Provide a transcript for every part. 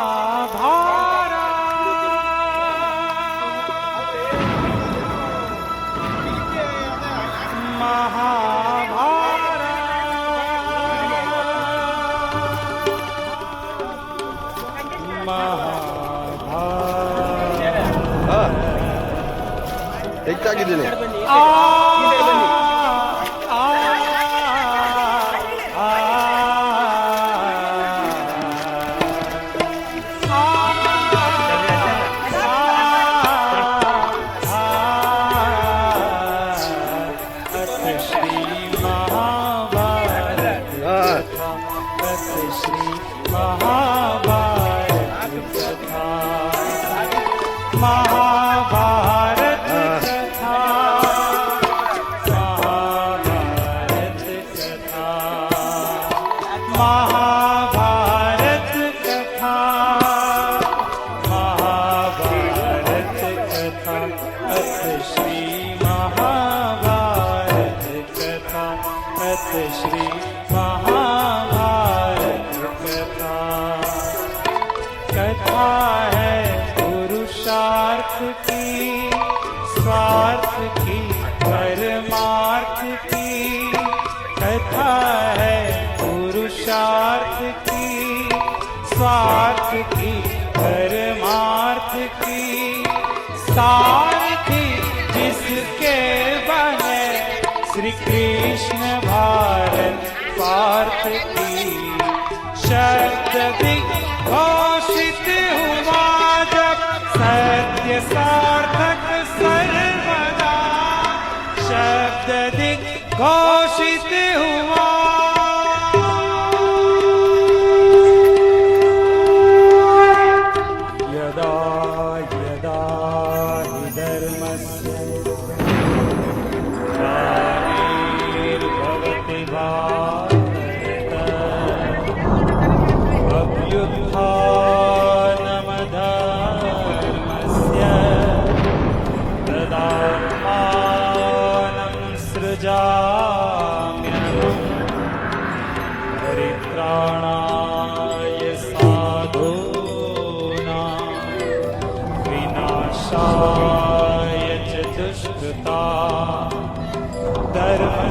মহাভারা মহাভারা মহাভারা ঠিক থাকি দিলে আ महाभारत Africa.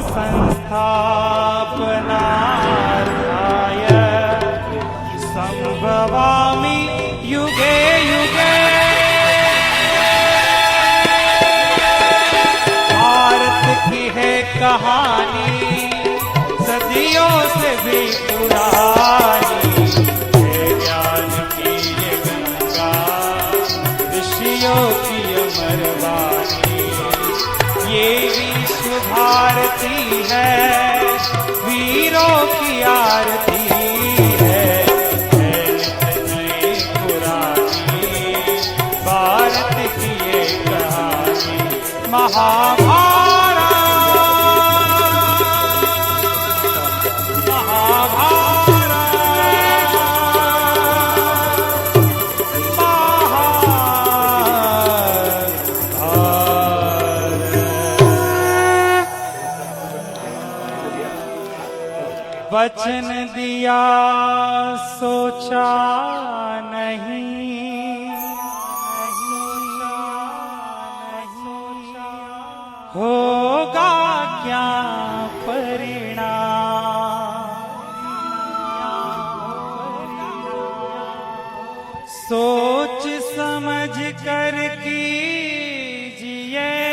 संस्था है वीरों की आरती है है पुरानी भारत की ये कहानी महाभारत वचन दिया सोचा नहीं। होगा क्या परिणाम? सोच समझ कर कीजिए।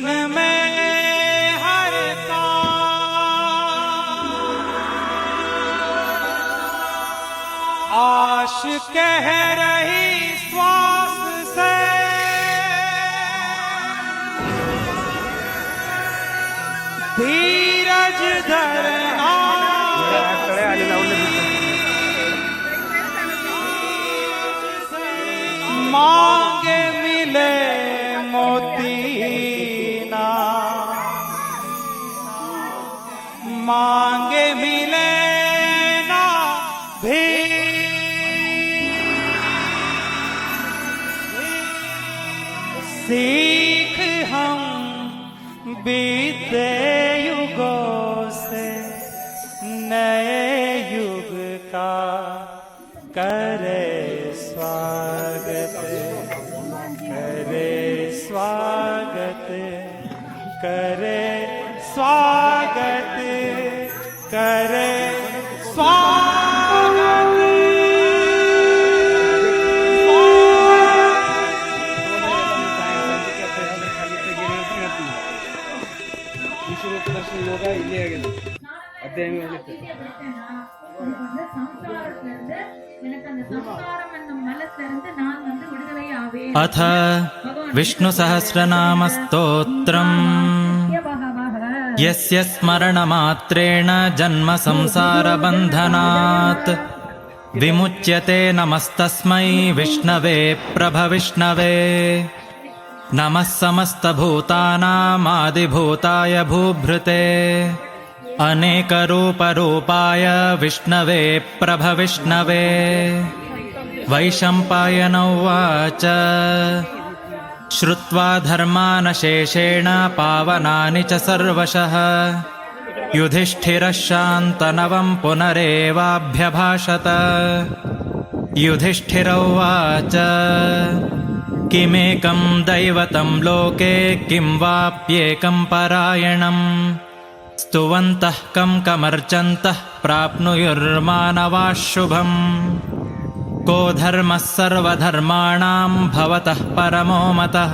जीवन में हर काम। आश कह रही श्वास से। धीरज धरना मांगे मांगे मिले ना भी। सीख हम बीते अथ विष्णुसहस्रनामस्तोत्रम्। यस्य स्मरणमात्रेण जन्म संसारबन्धनात् विमुच्यते नमस्तस्मै विष्णवे प्रभविष्णवे। नमः समस्तभूतानामादिभूताय भूभृते। अनेकरूपरूपाय विष्णवे प्रभविष्णवे। वैशम्पायन उवाच श्रुत्वा धर्मानशेषेण पावनानि च सर्वशः। युधिष्ठिरः शान्तनवं पुनरेवाभ्यभाषत। युधिष्ठिर उवाच किमेकं दैवतं लोके किं वाप्येकं परायणम्? स्तुवन्तः कं कमर्चन्तः प्राप्नुयुर्मानवाः शुभम् को धर्मः सर्वधर्माणां भवतः परमो मतः?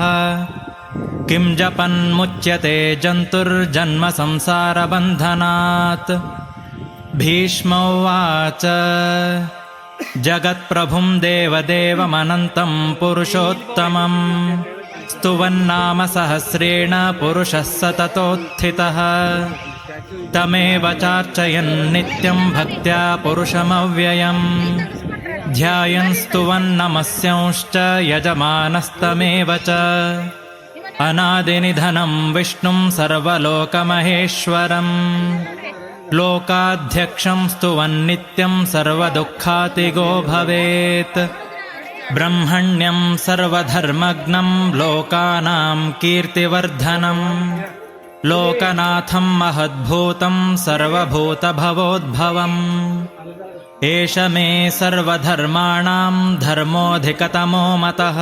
किं जपन्मुच्यते जन्तुर्जन्म संसारबन्धनात् भीष्म उवाच जगत्प्रभुं देवदेवमनन्तं पुरुषोत्तमम्। स्तुवन्नाम सहस्रेण पुरुषः सततोत्थितः। तमेव चार्चयन् नित्यं भक्त्या पुरुषमव्ययम् ध्यायन् स्तुवन्नमस्यांश्च यजमानस्तमेव च अनादिनिधनं विष्णुं सर्वलोकमहेश्वरम् लोकाध्यक्षं स्तुवन्नित्यं सर्वदुःखातिगो भवेत् ब्रह्मण्यं सर्वधर्मग्नं लोकानां कीर्तिवर्धनम् लोकनाथं महद्भूतं सर्वभूतभवोद्भवम् एष मे सर्वधर्माणां धर्मोऽधिकतमो मतः।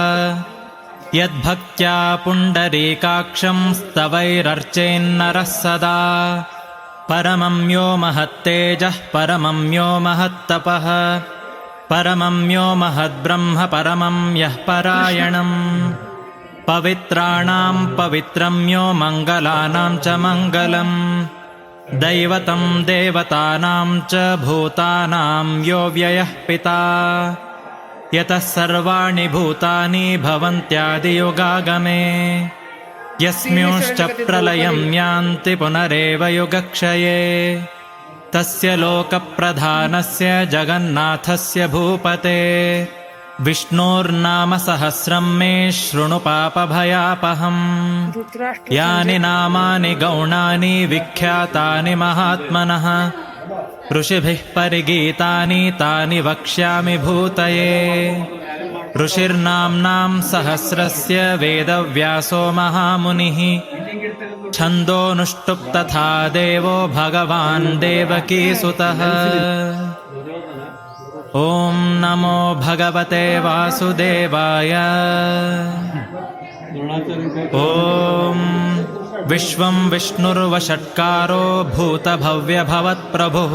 यद्भक्त्या पुण्डरीकाक्षं स्तवैरर्चेन्नरः सदा। परमं यो महत्तेजः परमं यो महत्तपः। परमं यो महद्ब्रह्म परमं यः परायणम्। पवित्राणां पवित्रं यो मङ्गलानां च मङ्गलम् दैवतं देवतानां च भूतानां यो व्ययः पिता। यतः सर्वाणि भूतानि भवन्त्यादियुगागमे। यस्मिंश्च प्रलयं यान्ति पुनरेव युगक्षये। तस्य लोकप्रधानस्य जगन्नाथस्य भूपते विष्णोर्नाम सहस्रं मे शृणु पापभयापहम्। यानि नामानि गौणानि विख्यातानि महात्मनः। ऋषिभिः परिगीतानि तानि वक्ष्यामि भूतये। ऋषिर्नाम्नां सहस्रस्य वेदव्यासो महामुनिः। छन्दोऽनुष्टुप् तथा देवो भगवान् देवकीसुतः ॐ नमो भगवते वासुदेवाय। ॐ विश्वं विष्णुर्वषट्कारो भूतभव्यभवत्प्रभुः।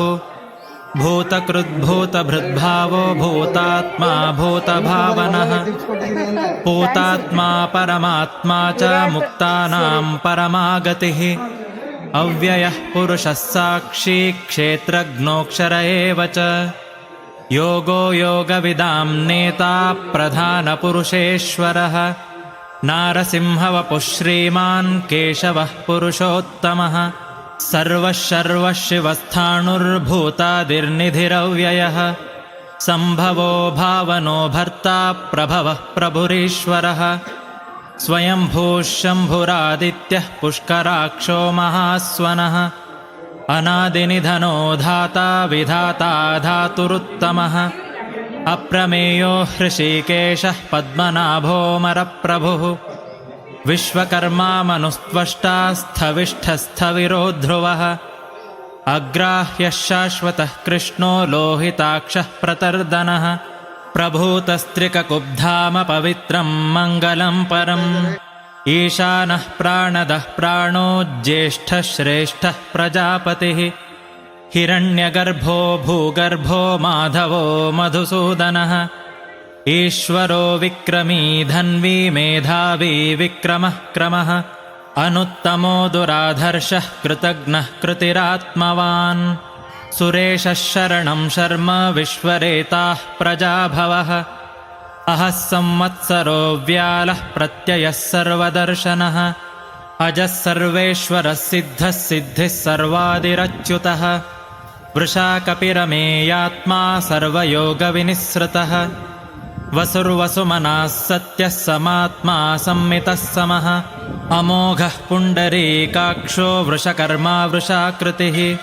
भूतकृद्भूतभृद्भावो भूतात्मा भूतभावनः। पूतात्मा परमात्मा च मुक्तानां परमागतिः। अव्ययः पुरुषः साक्षी क्षेत्रज्ञोऽक्षर एव च योगो योगविदां नेता प्रधानपुरुषेश्वरः। नारसिंहवपुः श्रीमान् केशवः पुरुषोत्तमः। सर्वः सर्वः शिवस्थाणुर्भूतादिर्निधिरव्ययः सम्भवो भावनो भर्ता प्रभवः प्रभुरीश्वरः। स्वयम्भूः शम्भुरादित्यः पुष्कराक्षो महास्वनः अनादिनिधनो धाता विधाता धातुरुत्तमः। अप्रमेयो हृषीकेशः पद्मनाभोमरप्रभुः। विश्वकर्मा मनुस्त्वष्टा स्थविष्ठस्थविरो ध्रुवः अग्राह्यः शाश्वतः कृष्णो लोहिताक्षः प्रतर्दनः। प्रभूतस्त्रिककुब्धाम पवित्रं मङ्गलं परम् ईशानः प्राणदः प्राणो ज्येष्ठः श्रेष्ठः प्रजापतिः। हिरण्यगर्भो भूगर्भो माधवो मधुसूदनः। ईश्वरो विक्रमी धन्वी मेधावी विक्रमः क्रमः। अनुत्तमो दुराधर्षः कृतघ्नः कृतिरात्मवान्। सुरेशः शरणं शर्म विश्वरेताः प्रजाभवः अहः संवत्सरो व्यालः प्रत्ययः सर्वदर्शनः। अजः सर्वेश्वरः सिद्धः सिद्धिः सर्वादिरच्युतः। वृषा कपिरमेयात्मा सर्वयोगविनिःसृतः। वसुर्वसुमनाः सत्यः समात्मा संमितः समः। अमोघः पुण्डरीकाक्षो वृषकर्मा वृषाकृतिः।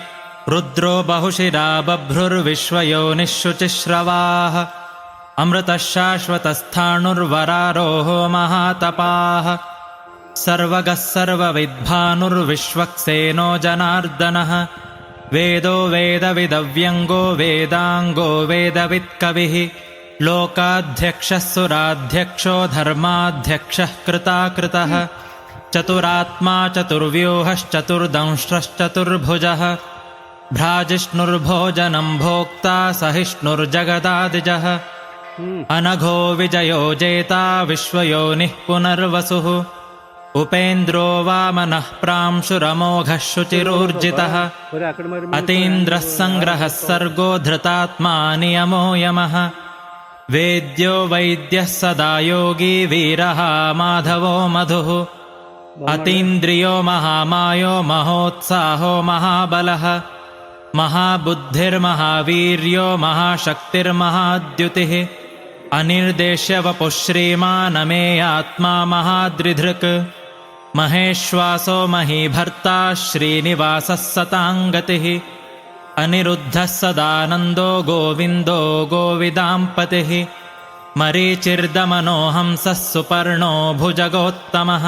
रुद्रो बहुशिरा बभ्रुर्विश्वयोनिः शुचिश्रवाः अमृतः शाश्वतस्थाणुर्वरारोहो महातपाः। सर्वगः सर्वविद्भानुर्विश्वक्सेनो जनार्दनः। वेदो वेदविदव्यङ्गो वेदाङ्गो वेदवित्कविः। लोकाध्यक्षः सुराध्यक्षो धर्माध्यक्षः कृताकृतः। चतुरात्मा चतुर्व्यूहश्चतुर्दंष्ट्रश्चतुर्भुजः। भ्राजिष्णुर्भोजनं भोक्ता सहिष्णुर्जगदादिजः अनघो विजयो जेता विश्वयोनिः पुनर्वसुः। उपेन्द्रो वामनः प्रांशुरमोघः शुचिरूर्जितः। अतीन्द्रः सङ्ग्रहः सर्गो धृतात्मा नियमो यमः। वेद्यो वैद्यः सदा योगी वीरः माधवो मधुः। अतीन्द्रियो महामायो महोत्साहो महाबलः। महाबुद्धिर्महावीर्यो महाशक्तिर्महाद्युतिः। अनिर्देश्य वपुः श्रीमानमेयात्मा महाद्रिधृक् महेश्वासो महीभर्ता श्रीनिवासः सताङ्गतिः अनिरुद्धः सदानन्दो गोविन्दो गोविदाम्पतिः। मरीचिर्दमनोहंसः सुपर्णो भुजगोत्तमः।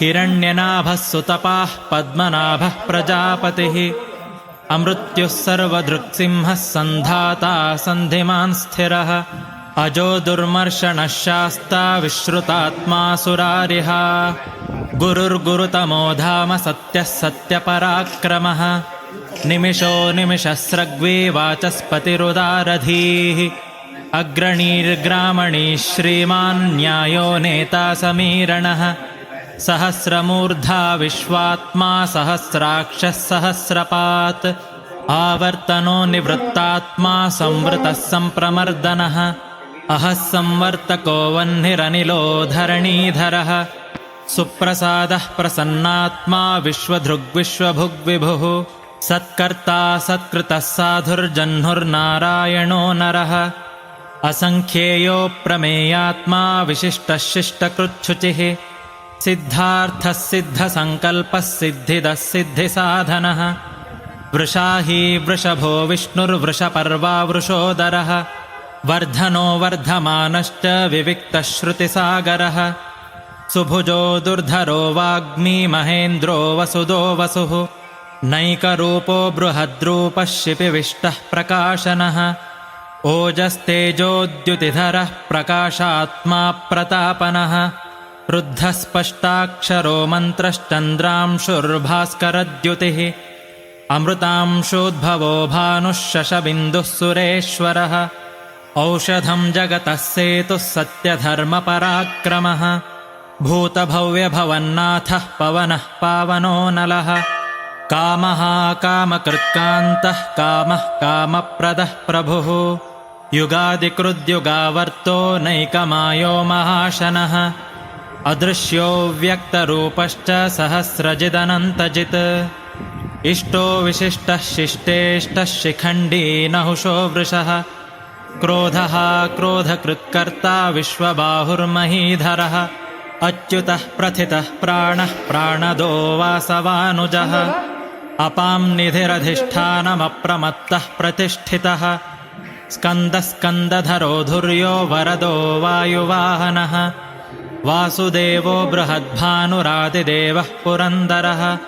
हिरण्यनाभः सुतपाः पद्मनाभः प्रजापतिः। अमृत्युः सर्वदृक्सिंहः सन्धाता सन्धिमान् स्थिरः अजो दुर्मर्षणः शास्ता विश्रुतात्मा सुरारिहा गुरुर्गुरुतमो धाम सत्यः सत्यपराक्रमः। निमिषो निमिषस्रग्वी वाचस्पतिरुदारधीः। अग्रणीर्ग्रामणी श्रीमान् न्यायो नेता समीरणः सहस्रमूर्धा विश्वात्मा सहस्राक्षः सहस्रपात्। आवर्तनो निवृत्तात्मा संवृतः सम्प्रमर्दनः अहः संवर्तको वह्निरनिलो धरणीधरः सुप्रसादः प्रसन्नात्मा विश्वधृग्विश्वभुग्विभुः। सत्कर्ता सत्कृतः साधुर्जह्नुर्नारायणो नरः। असङ्ख्येयो प्रमेयात्मा विशिष्टः शिष्टकृच्छुचिः। सिद्धार्थः सिद्धसङ्कल्पः सिद्धिदः सिद्धिसाधनः। वृषाही वृषभो विष्णुर्वृषपर्वा वृषोदरः वर्धनो वर्धमानश्च विविक्तः श्रुतिसागरः सुभुजो दुर्धरो वाग्मी महेन्द्रो वसुदो वसुः। नैकरूपो बृहद्रूपः शिपिविष्टः प्रकाशनः। ओजस्तेजोद्युतिधरः प्रकाशात्मा प्रतापनः। रुद्धस्पष्टाक्षरो मन्त्रश्चन्द्रांशुर्भास्करद्युतिः। अमृतांशोद्भवो भानुः शशबिन्दुः सुरेश्वरः औषधं जगतः सेतुः सत्यधर्मपराक्रमः। भूतभव्यभवन्नाथः पवनः पावनो नलः। कामः कामकृत्कान्तः कामः कामप्रदः प्रभुः। युगादिकृद्युगावर्तो नैकमायो महाशनः। अदृश्यो व्यक्तरूपश्च सहस्रजिदनन्तजित्। इष्टो विशिष्टः शिष्टेष्टः शिखण्डी नहुषो वृषः क्रोधः क्रोधकृत्कर्ता विश्वबाहुर्महीधरः। अच्युतः प्रथितः प्राणः प्राणदो वासवानुजः। अपां निधिरधिष्ठानमप्रमत्तः प्रतिष्ठितः। स्कन्दस्कन्दधरो धुर्यो वरदो वायुवाहनः। वासुदेवो बृहद्भानुरादिदेवः पुरन्दरः।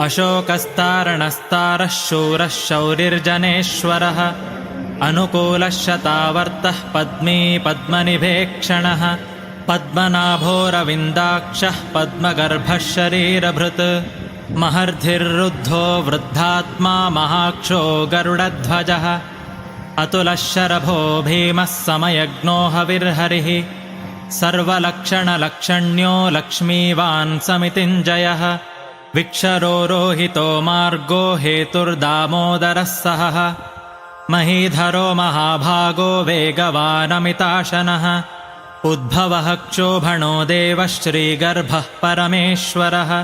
अशोकस्तारणस्तारः शूरः शौरिर्जनेश्वरः अनुकूलः शतावर्तः पद्मी पद्मनिभेक्षणः पद्मनाभोरविन्दाक्षः पद्मगर्भः शरीरभृत् महर्धिर्रुद्धो वृद्धात्मा महाक्षो गरुडध्वजः अतुलः शरभो भीमः समयज्ञो हविर्हरिः सर्वलक्षणलक्षण्यो लक्ष्मीवान् समितिञ्जयः विक्षरो रोहितो मार्गो हेतुर्दामोदरः सहः महीधरो महाभागो वेगवानमिताशनः। उद्भवः क्षोभणो देवः श्रीगर्भः परमेश्वरः।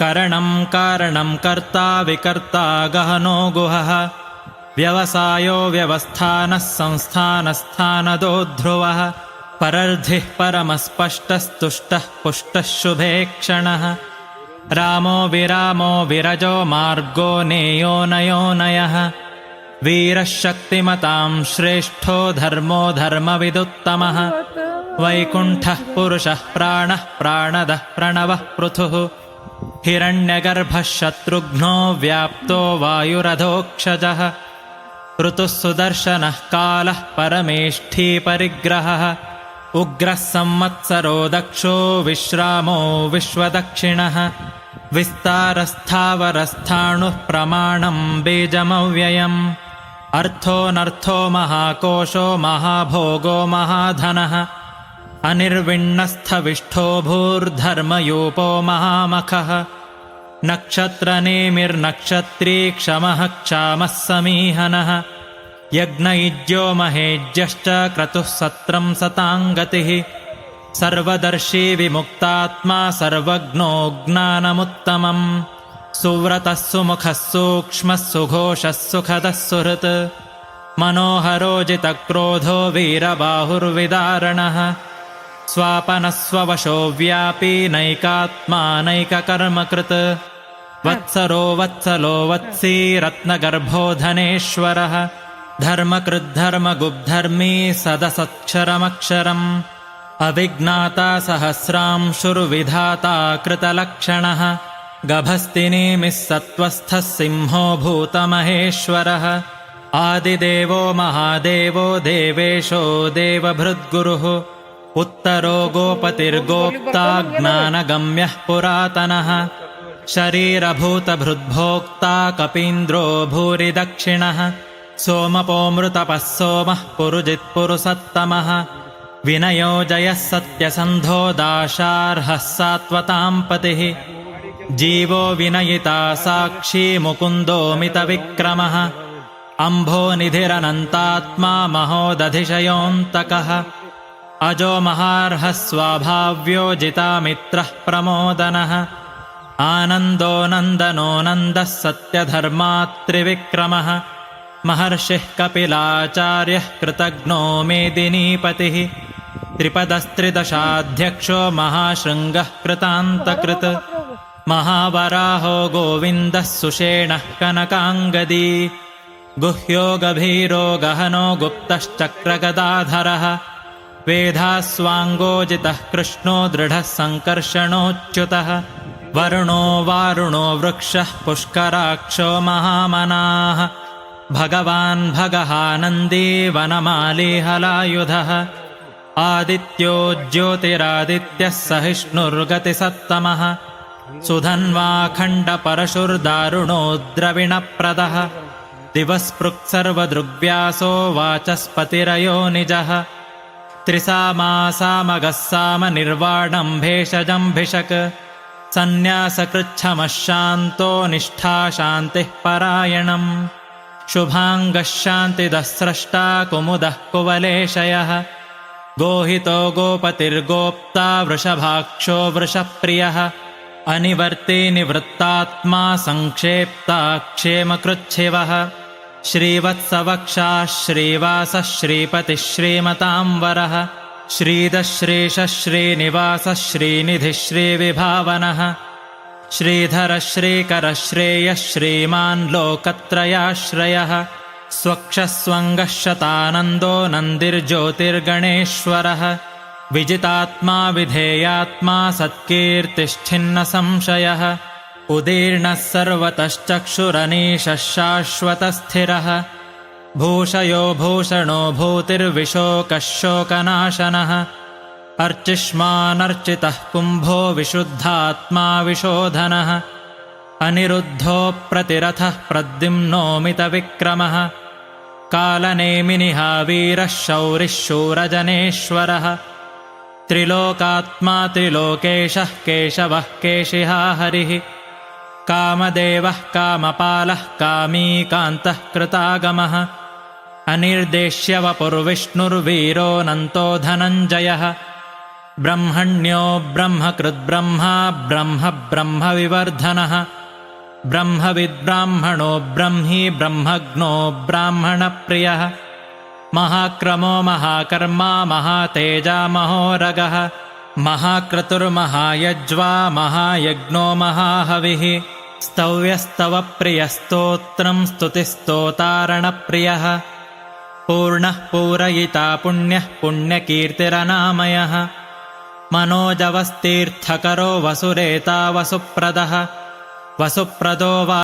करणं कारणं कर्ता विकर्ता गहनो गुहः। व्यवसायो व्यवस्थानः संस्थानस्थानदो ध्रुवः परर्धिः परमस्पष्टस्तुष्टः पुष्टः शुभेक्षणः रामो विरामो विरजो मार्गो नेयो नयोनयः वीरः शक्तिमतां श्रेष्ठो धर्मो धर्मविदुत्तमः। वैकुण्ठः पुरुषः प्राणः प्राणदः प्रणवः पृथुः। हिरण्यगर्भः शत्रुघ्नो व्याप्तो वायुरधोक्षजः। ऋतुः सुदर्शनः कालः परमेष्ठी परिग्रहः। उग्रः संवत्सरो दक्षो विश्रामो विश्वदक्षिणः। विस्तारस्थावरस्थाणुः प्रमाणं बीजमव्ययम् अर्थोऽनर्थो महाकोशो महाभोगो महाधनः अनिर्विण्णस्थविष्ठो भूर्धर्मयूपो महामखः नक्षत्रनेमिर्नक्षत्री क्षमः क्षामः समीहनः यज्ञयुज्यो महेज्यश्च क्रतुः सत्रं सताङ्गतिः सर्वदर्शी विमुक्तात्मा सर्वज्ञो ज्ञानमुत्तमम् सुव्रतः सुमुखः सूक्ष्मः सुघोषः सुखदः सुहृत्। मनोहरोजितक्रोधो वीरबाहुर्विदारणः। स्वापनस्ववशो व्यापी नैकात्मानैककर्मकृत् वत्सरो वत्सलो वत्सी रत्नगर्भो धनेश्वरः धर्मकृद्धर्मगुब्धर्मी सदसत्क्षरमक्षरम् अविज्ञाता सहस्रांशुर्विधाता कृतलक्षणः गभस्तिनीमिः सत्त्वस्थः सिंहो भूतमहेश्वरः। आदिदेवो महादेवो देवेशो देवभृद्गुरुः। उत्तरो गोपतिर्गोप्ता ज्ञानगम्यः पुरातनः। शरीरभूतभृद्भोक्ता कपीन्द्रो भूरि दक्षिणः सोमपोमृतपः सोमः पुरुजित्पुरुसत्तमः। विनयो जयः सत्यसन्धो दाशार्हः सात्वतां पतिः जीवो विनयिता साक्षी मुकुन्दोमितविक्रमः अम्भोनिधिरनन्तात्मा महोदधिशयोऽन्तकः। अजो महार्हः स्वाभाव्यो जितामित्रः प्रमोदनः। आनन्दो नन्दनो नन्दः सत्यधर्मात्रिविक्रमः। महर्षिः कपिलाचार्यः कृतघ्नो मेदिनीपतिः त्रिपदस्त्रिदशाध्यक्षो महाशृङ्गः कृतान्तकृत् महावराहो गोविन्दः सुषेणः कनकाङ्गदी। गुह्यो गभीरो गहनो गुप्तश्चक्रगदाधरः। वेधास्वाङ्गोजितः कृष्णो दृढः सङ्कर्षणोच्युतः। वरुणो वारुणो वृक्षः पुष्कराक्षो महामनाः। भगवान् भगहानन्दी वनमाली हलायुधः आदित्यो ज्योतिरादित्यः सहिष्णुर्गतिसत्तमः सुधन्वाखण्डपरशुर्दारुणो द्रविणप्रदः दिवस्पृक्सर्वदृग्व्यासो वाचस्पतिरयो निजः। त्रिसामासामगः सामनिर्वाणं भेषजम्भिषक् सन्न्यासकृच्छमः शान्तो निष्ठा शान्तिः परायणम्। शुभाङ्गः शान्तिदः स्रष्टा कुमुदः कुवलेशयः। गोहितो गोपतिर्गोप्ता वृषभाक्षो वृषप्रियः अनिवर्ते निवृत्तात्मा सङ्क्षेप्ता क्षेमकृच्छिवः श्रीवत्सवक्षाः श्रीवासः श्रीपतिः श्रीमताम्बरः श्रीदश्रीशः श्रीनिवासः श्रीनिधिः श्रीविभावनः श्रीधरः श्रेयः श्रीमान् लोकत्रयाश्रयः। स्वक्षस्वङ्गः शतानन्दो नन्दिर्ज्योतिर्गणेश्वरः विजितात्मा विधेयात्मा सत्कीर्तिश्छिन्न संशयः उदीर्णः सर्वतश्चक्षुरनीशः शाश्वतस्थिरः। भूषयो भूषणो भूतिर्विशोकः शोकनाशनः अर्चिष्मानर्चितः कुम्भो विशुद्धात्मा विशोधनः अनिरुद्धो प्रतिरथः प्रद्युम्नोमितविक्रमः कालनेमिनिहावीरः शौरिः शूरजनेश्वरः त्रिलोकात्मा त्रिलोकेशः केशवः केशिहा हरिः कामदेवः कामपालः कामीकान्तः कृतागमः अनिर्देश्यवपुर्विष्णुर्वीरोऽनन्तो धनञ्जयः ब्रह्मण्यो ब्रह्मकृद्ब्रह्मा ब्रह्म ब्रह्मविवर्धनः ब्रह्मविद्ब्राह्मणो ब्रह्मी ब्रह्मज्ञो ब्राह्मणप्रियः महाक्रमो महाकर्मा महातेजा महोरगः महाक्रतुर्महायज्वा महायज्ञो महाहविः स्तव्यस्तवप्रियस्तोत्रं स्तुतिस्तोतारणप्रियः पूर्णः पूरयिता पुण्यः पुण्यकीर्तिरनामयः मनोजवस्तीर्थकरो वसुरेता वसुप्रदः वसुप्रदो वा